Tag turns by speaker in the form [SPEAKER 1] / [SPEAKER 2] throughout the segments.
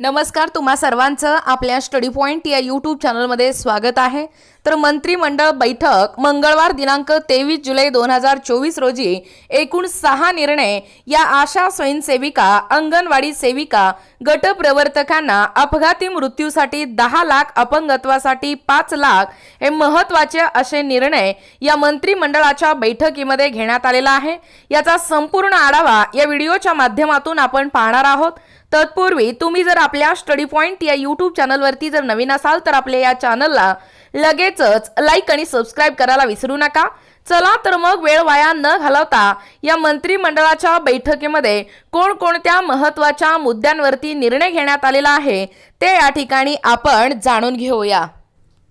[SPEAKER 1] नमस्कार तुम्हा सर्वांचं आपल्या स्टडी पॉईंट या यूट्यूब चॅनलमध्ये स्वागत आहे. तर मंत्रिमंडळ बैठक मंगळवार दिनांक तेवीस जुलै दोन हजार चोवीस रोजी एकूण सहा निर्णय या आशा स्वयंसेविका अंगणवाडी सेविका गटप्रवर्तकांना अपघाती मृत्यूसाठी दहा लाख अपंगत्वासाठी पाच लाख हे महत्त्वाचे असे निर्णय या मंत्रिमंडळाच्या बैठकीमध्ये घेण्यात आलेला आहे. याचा संपूर्ण आढावा या व्हिडिओच्या माध्यमातून आपण पाहणार आहोत. तत्पूर्वी तुम्ही जर आपल्या स्टडी पॉईंट या यूट्यूब चॅनलवरती जर नवीन असाल तर आपल्या या चॅनलला लगेचच लाईक आणि सबस्क्राईब करायला विसरू नका. चला तर मग वेळ वाया न घालवता या मंत्रिमंडळाच्या बैठकीमध्ये कोणकोणत्या महत्त्वाच्या मुद्द्यांवरती निर्णय घेण्यात आलेला आहे ते या ठिकाणी आपण जाणून घेऊया.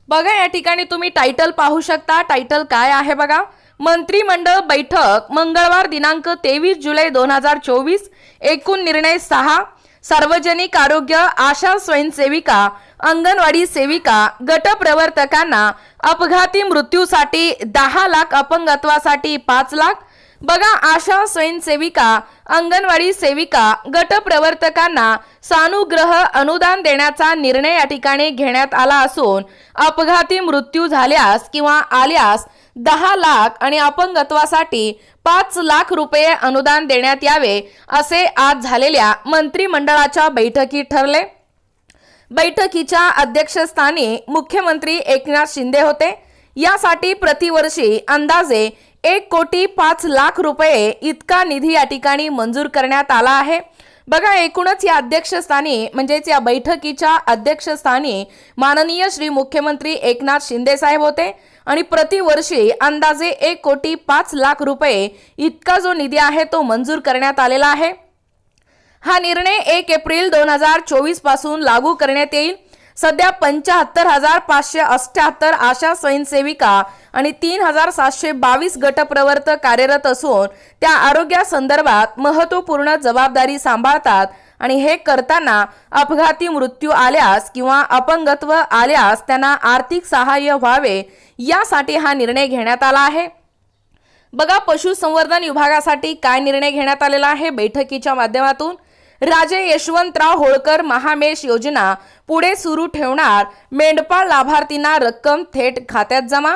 [SPEAKER 1] बघा या ठिकाणी तुम्ही टायटल पाहू शकता. टायटल काय आहे बघा? मंत्रिमंडळ बैठक मंगळवार दिनांक तेवीस जुलै दोन हजार चोवीस. एकूण निर्णय सहा. सार्वजनिक आरोग्य आशा स्वयंसेविका अंगणवाडी सेविका गटप्रवर्तकांना अपघाती मृत्यूसाठी दहा लाख अपंगत्वासाठी पाच लाख बघा आशा स्वयंसेविका अंगणवाडी सेविका गटप्रवर्तकांना सानुग्रह अनुदान देण्याचा निर्णय या ठिकाणी घेण्यात आला असून अपघाती मृत्यू झाल्यास किंवा आल्यास दहा लाख आणि अपंगत्वासाठी पाच लाख रुपये अनुदान देण्यात यावे असे आज झालेल्या मंत्रिमंडळाच्या बैठकीत ठरले. बैठकीच्या अध्यक्षस्थानी मुख्यमंत्री एकनाथ शिंदे होते. यासाठी प्रतिवर्षी अंदाजे एक कोटी पाच लाख रुपये इतका निधी या ठिकाणी मंजूर करण्यात आला आहे. बघा एकूणच या अध्यक्षस्थानी म्हणजेच या बैठकीच्या अध्यक्षस्थानी माननीय श्री मुख्यमंत्री एकनाथ शिंदे साहेब होते आणि प्रतिवर्षी अंदाजे एक कोटी पाच लाख रुपये इतका जो निधी आहे तो मंजूर करण्यात आलेला आहे. हा निर्णय एक एप्रिल दोन हजार चोवीसपासून लागू करण्यात येईल. सध्या पंच्याहत्तर हजार पाचशे अठ्याहत्तर आशा स्वयंसेविका आणि तीन हजार सातशे बावीस गटप्रवर्तक कार्यरत असून त्या आरोग्यासंदर्भात महत्त्वपूर्ण जबाबदारी सांभाळतात आणि हे करताना अपघाती मृत्यू आल्यास किंवा अपंगत्व आल्यास त्यांना आर्थिक सहाय्य व्हावे यासाठी हा निर्णय घेण्यात आला आहे. बघा पशुसंवर्धन विभागासाठी काय निर्णय घेण्यात आलेला आहे? बैठकीच्या माध्यमातून राजे यशवंतराव होळकर महामेश योजना पुढे सुरू ठेवणार. मेंढपाळ लाभार्थींना रक्कम थेट खात्यात जमा.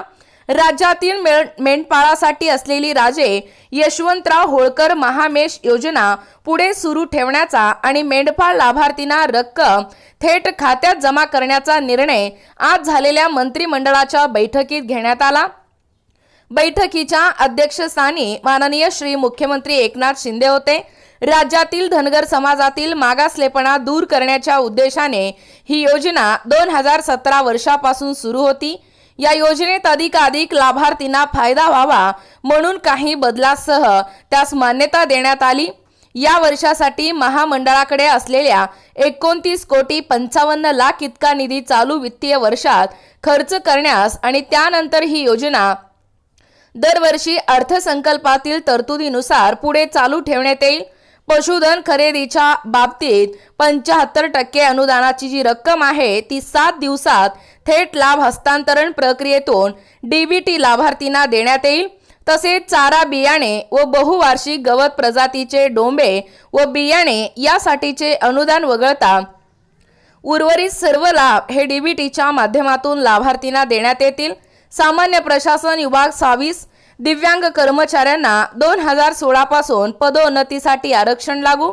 [SPEAKER 1] राज्यातील मेंढपाळासाठी असलेली राजे यशवंतराव होळकर महामेश योजना पुढे सुरू ठेवण्याचा आणि मेंढपाळ लाभार्थींना रक्कम थेट खात्यात जमा करण्याचा निर्णय आज झालेल्या मंत्रिमंडळाच्या बैठकीत घेण्यात आला. बैठकीच्या अध्यक्षस्थानी माननीय श्री मुख्यमंत्री एकनाथ शिंदे होते. राज्यातील धनगर समाजातील मागासलेपणा दूर करण्याच्या उद्देशाने ही योजना दोन हजार सतरा वर्षापासून सुरू होती. या योजनेत अधिकाधिक लाभार्थींना फायदा व्हावा म्हणून काही बदलासह त्यास मान्यता देण्यात आली. या वर्षासाठी महामंडळाकडे असलेल्या एकोणतीस कोटी पंचावन्न लाख इतका निधी चालू वित्तीय वर्षात खर्च करण्यास आणि त्यानंतर ही योजना दरवर्षी अर्थसंकल्पातील तरतुदीनुसार पुढे चालू ठेवण्यात येईल. पशुधन खरेदीच्या बाबतीत पंच्याहत्तर टक्के अनुदानाची जी रक्कम आहे ती सात दिवसात थेट लाभ हस्तांतरण प्रक्रियेतून डीबीटी लाभार्थींना देण्यात येईल. तसेच चारा बियाणे व बहुवार्षिक गवत प्रजातीचे डोंबे व बियाणे यासाठीचे अनुदान वगळता उर्वरित सर्व लाभ हे डीबीटीच्या माध्यमातून लाभार्थींना देण्यात येतील. सामान्य प्रशासन विभाग सहावीस दिव्यांग कर्मचाऱ्यांना दोन हजार सोळा पासून पदोन्नतीसाठी आरक्षण लागू.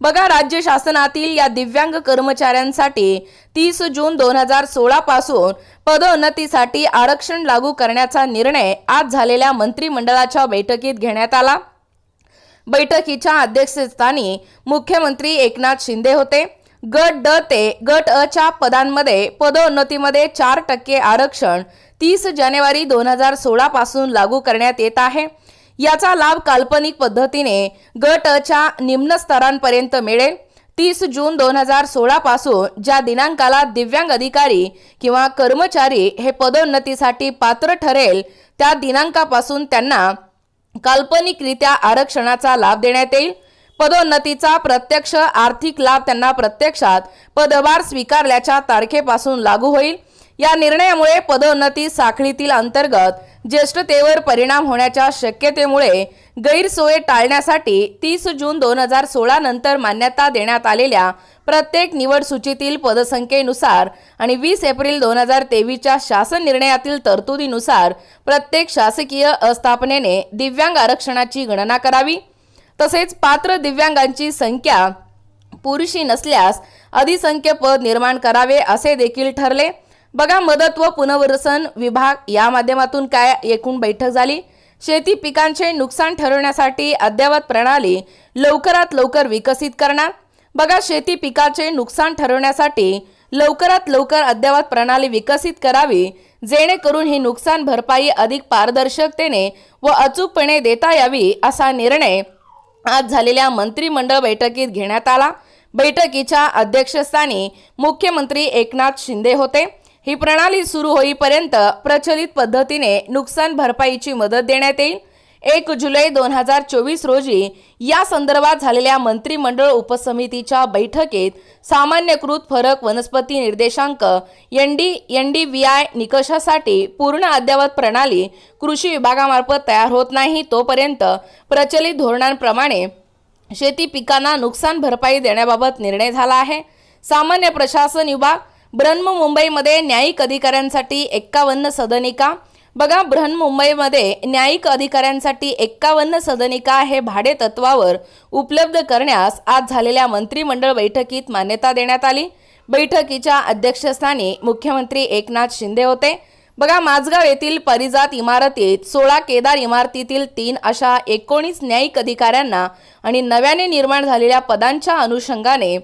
[SPEAKER 1] बघा राज्य शासनातील या दिव्यांग कर्मचाऱ्यांसाठी तीस जून दोन हजार सोळा पासून पदोन्नतीसाठी आरक्षण लागू करण्याचा निर्णय आज झालेल्या मंत्रिमंडळाच्या बैठकीत घेण्यात आला. बैठकीच्या अध्यक्षस्थानी मुख्यमंत्री एकनाथ शिंदे होते. गट ड ते गट अ च्या पदांमध्ये पदोन्नतीमध्ये चार टक्के आरक्षण तीस जानेवारी दोन हजार सोळा पासून लागू करण्यात येत आहे. याचा लाभ काल्पनिक पद्धतीने गट च्या निम्न स्तरांपर्यंत मिळेल. तीस जून दोन हजार सोळा पासून ज्या दिनांकाला दिव्यांग अधिकारी किंवा कर्मचारी हे पदोन्नतीसाठी पात्र ठरेल त्या दिनांकापासून त्यांना काल्पनिकरित्या आरक्षणाचा लाभ देण्यात येईल. पदोन्नतीचा प्रत्यक्ष आर्थिक लाभ त्यांना प्रत्यक्षात पदभार स्वीकारल्याच्या तारखेपासून लागू होईल. या निर्णयामुळे पदोन्नती साखळीतील अंतर्गत ज्येष्ठतेवर परिणाम होण्याच्या शक्यतेमुळे गैरसोय टाळण्यासाठी तीस जून दोन हजार सोळा नंतर मान्यता देण्यात आलेल्या प्रत्येक निवड सूचीतील पदसंख्येनुसार आणि वीस एप्रिल दोन हजार तेवीसच्या शासन निर्णयातील तरतुदीनुसार प्रत्येक शासकीय आस्थापनेने दिव्यांग आरक्षणाची गणना करावी. तसेच पात्र दिव्यांगांची संख्या पुरुषी नसल्यास अधिसंख्य पद निर्माण करावे असे देखील ठरले. बघा मदत व पुनर्वसन विभाग या माध्यमातून काय एकूण बैठक झाली? शेती पिकांचे नुकसान ठरवण्यासाठी अद्ययावत प्रणाली लवकरात लवकर विकसित करणार? बघा शेती पिकाचे नुकसान ठरवण्यासाठी लवकरात लवकर अद्ययावत प्रणाली विकसित करावी जेणेकरून ही नुकसान भरपाई अधिक पारदर्शकतेने व अचूकपणे देता यावी असा निर्णय आज झालेल्या मंत्रिमंडळ बैठकीत घेण्यात आला. बैठकीच्या अध्यक्षस्थानी मुख्यमंत्री एकनाथ शिंदे होते. ही प्रणाली सुरू होईपर्यंत प्रचलित पद्धतीने नुकसान भरपाईची मदत देण्यात येईल. एक जुलै दोन हजार चोवीस रोजी या संदर्भात झालेल्या मंत्रिमंडळ उपसमितीच्या बैठकीत सामान्यकृत फरक वनस्पती निर्देशांक N D N D V I निकषासाठी पूर्ण अद्ययावत प्रणाली कृषी विभागामार्फत तयार होत नाही तोपर्यंत प्रचलित धोरणांप्रमाणे शेती पिकांना नुकसान भरपाई देण्याबाबत निर्णय झाला आहे. सामान्य प्रशासन विभाग ब्रह्म मुंबईमध्ये न्यायिक अधिकाऱ्यांसाठी एक्कावन्न सदनिका. बघा बृहन्मुंबईमध्ये न्यायिक अधिकाऱ्यांसाठी एक्कावन्न सदनिका हे भाडे तत्वावर उपलब्ध करण्यास आज झालेल्या मंत्रिमंडळ बैठकीत मान्यता देण्यात आली. बैठकीच्या अध्यक्षस्थानी मुख्यमंत्री एकनाथ शिंदे होते. बघा माझगाव येथील परिजात इमारतीत सोळा केदार इमारतीतील तीन अशा एकोणीस न्यायिक अधिकाऱ्यांना आणि नव्याने निर्माण झालेल्या पदांच्या अनुषंगाने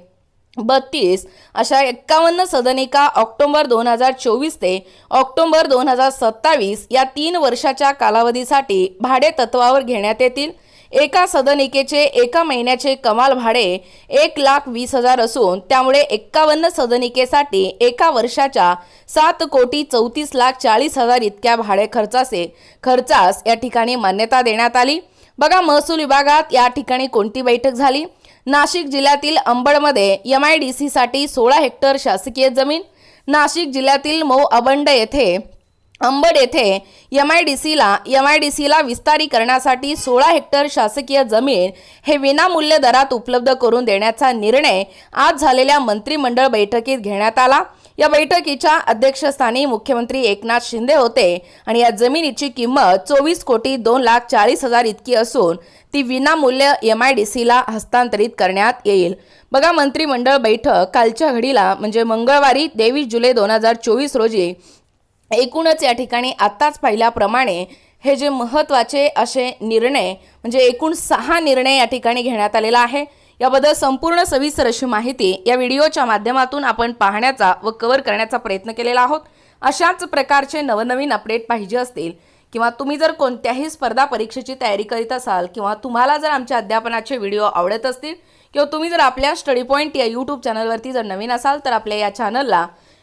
[SPEAKER 1] बत्तीस अशा एक्कावन्न सदनिका ऑक्टोबर दोन हजार चोवीस ते ऑक्टोबर दोन हजार सत्तावीस या तीन वर्षाच्या कालावधीसाठी भाडे तत्वावर घेण्यात येतील. एका सदनिकेचे एका महिन्याचे कमाल भाडे एक लाख वीस हजार असून त्यामुळे एक्कावन्न सदनिकेसाठी एका वर्षाच्या सात कोटी चौतीस लाख चाळीस हजार इतक्या भाडे खर्चाचे खर्चास या ठिकाणी मान्यता देण्यात आली. बघा महसूल विभागात या ठिकाणी कोणती बैठक झाली? नाशिक जिल्ह्यातील अंबडमध्ये एम आय डी सीसाठी सोळा हेक्टर शासकीय जमीन नाशिक जिल्ह्यातील मऊ अबंड येथे अंबड येथे एम आय डी सीला एम आय डी सीला विस्तारी करण्यासाठी सोळा हेक्टर शासकीय जमीन हे विनामूल्य दरात उपलब्ध करून देण्याचा निर्णय आज झालेल्या मंत्रिमंडळ बैठकीत घेण्यात आला. या बैठकीच्या अध्यक्षस्थानी मुख्यमंत्री एकनाथ शिंदे होते आणि या जमिनीची किंमत चोवीस कोटी दोन लाख चाळीस हजार इतकी असून ती विनामूल्य एम आय डी सीला हस्तांतरित करण्यात येईल. बघा मंत्रिमंडळ बैठक कालच्या घडीला म्हणजे मंगळवारी तेवीस जुलै दोन हजार चोवीस रोजी एकूणच या ठिकाणी आत्ताच पाहिल्याप्रमाणे हे जे महत्त्वाचे असे निर्णय म्हणजे एकूण सहा निर्णय या ठिकाणी घेण्यात आलेला आहे. याबद्दल संपूर्ण सविस्तर अशी माहिती या व्हिडिओच्या माध्यमातून आपण पाहण्याचा व कव्हर करण्याचा प्रयत्न केलेला आहोत. अशाच प्रकारचे नवनवीन अपडेट पाहिजे असतील किंवा तुम्ही जर कोणत्याही स्पर्धा परीक्षेची तयारी करीत असाल किंवा तुम्हाला जर आमच्या अध्यापनाचे व्हिडिओ आवडत असतील किंवा तुम्ही जर आपल्या स्टडी पॉईंट या यूट्यूब चॅनलवरती जर नवीन असाल तर आपल्या या चॅनलला